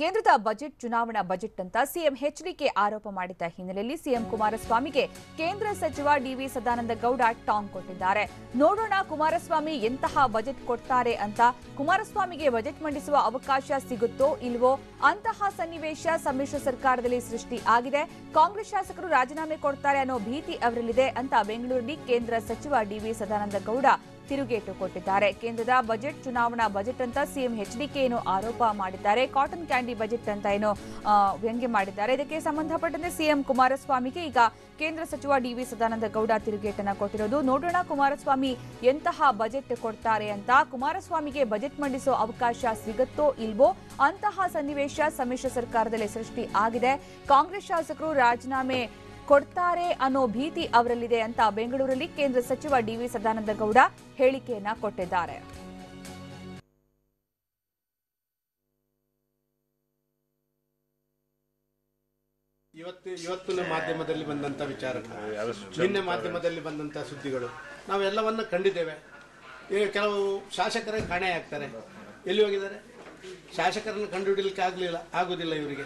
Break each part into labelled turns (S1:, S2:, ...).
S1: ಕೇಂದ್ರದ ಬಜೆಟ್ ಚುನಾವಣಾ ಬಜೆಟ್ ಅಂತ ಸಿಎಂ ಎಚ್ಡಿಕೆ ಆರೋಪ ಮಾಡಿದ್ದ ಹಿನ್ನೆಲೆಯಲ್ಲಿ ಸಿಎಂ ಕುಮಾರಸ್ವಾಮಿಗೆ ಕೇಂದ್ರ ಸಚಿವ ಡಿವಿ ಸದಾನಂದ ಗೌಡ ಟಾಂಗ್ ಕೊಟ್ಟಿದ್ದಾರೆ. ನೋಡೋಣ ಕುಮಾರಸ್ವಾಮಿ ಎಂತಹ ಬಜೆಟ್ ಕೊಡ್ತಾರೆ ಅಂತ ಕುಮಾರಸ್ವಾಮಿಗೆ ಬಜೆಟ್ ಮಂಡಿಸುವ ಅವಕಾಶ ಸಿಗುತ್ತೋ ಇಲ್ವೋ ಅಂತಹ ಸನ್ನಿವೇಶ ಸಮ್ಮಿಶ್ರ ಸರ್ಕಾರದಲ್ಲಿ ಸೃಷ್ಟಿ ಆಗಿದೆ. ಕಾಂಗ್ರೆಸ್ ಶಾಸಕರು ರಾಜೀನಾಮೆ ಕೊಡ್ತಾರೆ ಅನ್ನೋ ಭೀತಿ ಅವರಲ್ಲಿದೆ ಅಂತ ಬೆಂಗಳೂರಿನಲ್ಲಿ ಕೇಂದ್ರ ಸಚಿವ ಡಿವಿ ಸದಾನಂದ ಗೌಡ ತಿರುಗೇಟು ಕೊಟ್ಟಿದ್ದಾರೆ. ಕೇಂದ್ರದ ಬಜೆಟ್ ಚುನಾವಣಾ ಬಜೆಟ್ ಅಂತ ಸಿಎಂ ಎಚ್ಡಿಕೆ ಏನು ಆರೋಪ ಮಾಡಿದ್ದಾರೆ. ಕಾಟನ್ ಕ್ಯಾಂಡಿ ಬಜೆಟ್ ಅಂತ ಏನು ವ್ಯಂಗ್ಯ ಮಾಡಿದ್ದಾರೆ. ಇದಕ್ಕೆ ಸಂಬಂಧಪಟ್ಟಂತೆ ಸಿಎಂ ಕುಮಾರಸ್ವಾಮಿಗೆ ಈಗ ಕೇಂದ್ರ ಸಚಿವ ಡಿವಿ ಸದಾನಂದ ಗೌಡ ತಿರುಗೇಟನ್ನು ಕೊಟ್ಟಿರೋದು. ನೋಡೋಣ ಕುಮಾರಸ್ವಾಮಿ ಎಂತಹ ಬಜೆಟ್ ಕೊಡ್ತಾರೆ ಅಂತ. ಕುಮಾರಸ್ವಾಮಿಗೆ ಬಜೆಟ್ ಮಂಡಿಸೋ ಅವಕಾಶ ಸಿಗುತ್ತೋ ಇಲ್ವೋ ಅಂತಹ ಸನ್ನಿವೇಶ ಸಮ್ಮಿಶ್ರ ಸರ್ಕಾರದಲ್ಲಿ ಸೃಷ್ಟಿ ಆಗಿದೆ. ಕಾಂಗ್ರೆಸ್ ಶಾಸಕರು ರಾಜೀನಾಮೆ ಕೊಡ್ತಾರೆ ಅನ್ನೋ ಭೀತಿ ಅವರಲ್ಲಿದೆ ಅಂತ ಬೆಂಗಳೂರಲ್ಲಿ ಕೇಂದ್ರ ಸಚಿವ ಡಿವಿ ಸದಾನಂದ ಗೌಡ ಹೇಳಿಕೆಯನ್ನ ಕೊಟ್ಟಿದ್ದಾರೆ.
S2: ಇವತ್ತು ಇವತ್ತಿನ ಮಾಧ್ಯಮದಲ್ಲಿ ಬಂದಂತ ವಿಚಾರ? ನಿನ್ನೆ ಮಾಧ್ಯಮದಲ್ಲಿ ಬಂದಂತ ಸುದ್ದಿಗಳು ನಾವೆಲ್ಲವನ್ನ ಕಂಡಿದ್ದೇವೆ. ಈಗ ಕೆಲವು ಶಾಸಕರೇ ಕಾಣೆಯಾಗ್ತಾರೆ. ಎಲ್ಲಿ ಹೋಗಿದ್ದಾರೆ? ಶಾಸಕರನ್ನು ಕಂಡುಹಿಡಲಿಕ್ಕೆ ಆಗಲಿಲ್ಲ ಆಗೋದಿಲ್ಲ ಇವರಿಗೆ.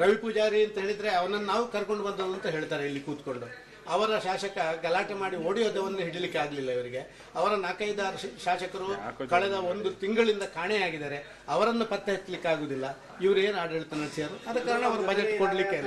S2: ರವಿ ಪೂಜಾರಿ ಅಂತ ಹೇಳಿದ್ರೆ ಅವನನ್ನು ನಾವು ಕರ್ಕೊಂಡು ಬಂದವು ಅಂತ ಹೇಳ್ತಾರೆ ಇಲ್ಲಿ ಕೂತ್ಕೊಂಡು. ಅವರ ಶಾಸಕ ಗಲಾಟೆ ಮಾಡಿ ಓಡಿಯೋದವನ್ನು ಹಿಡಲಿಕ್ಕೆ ಆಗಲಿಲ್ಲ ಇವರಿಗೆ. ಅವರ ನಾಲ್ಕೈದಾರು ಶಾಸಕರು ಕಳೆದ ಒಂದು ತಿಂಗಳಿಂದ ಕಾಣೆಯಾಗಿದ್ದಾರೆ. ಅವರನ್ನು ಪತ್ತೆ ಹಚ್ಚಲಿಕ್ಕೆ ಆಗುದಿಲ್ಲ ಇವರು ಏನು ಆಡಳಿತ ನಡೆಸಿದರು. ಆದ ಕಾರಣ ಅವರು ಬಜೆಟ್ ಕೊಡ್ಲಿಕ್ಕೆ.